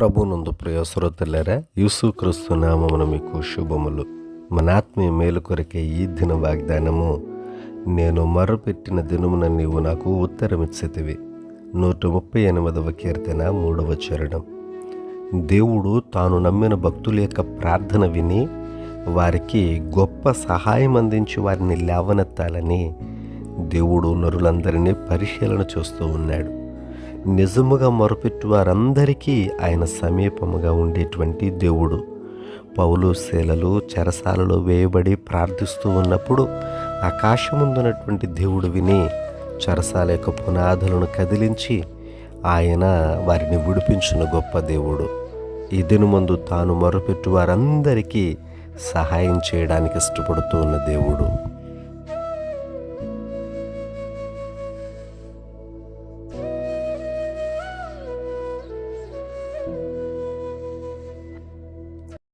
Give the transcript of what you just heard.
ప్రభునందు ప్రియ శ్రోతలారా యేసుక్రీస్తు నామమున మీకు శుభములు. మన ఆత్మీయ మేలు కొరకే ఈ దిన వాగ్దానము నేను మొర్రపెట్టిన దినమున నీవు నాకు ఉత్తరమిచ్చితివి. నూట ముప్పై ఎనిమిదవ కీర్తన మూడవ చరణం. దేవుడు తాను నమ్మిన భక్తుల యొక్క ప్రార్థన విని వారికి గొప్ప సహాయం అందించి వారిని లేవనెత్తాలని దేవుడు నరులందరినీ పరిశీలన చూస్తూ ఉన్నాడు. నిజముగా మొరపెట్టు వారందరికీ ఆయన సమీపముగా ఉండేటువంటి దేవుడు. పౌలు శీలలు చెరసాలలో వేయబడి ప్రార్థిస్తూ ఉన్నప్పుడు ఆకాశముందున్నటువంటి దేవుడు విని చెరసాల యొక్క పునాదులను కదిలించి ఆయన వారిని విడిపించిన గొప్ప దేవుడు. ఈ దినమందు తాను మొరపెట్టు వారందరికీ సహాయం చేయడానికి ఇష్టపడుతూ ఉన్న దేవుడు.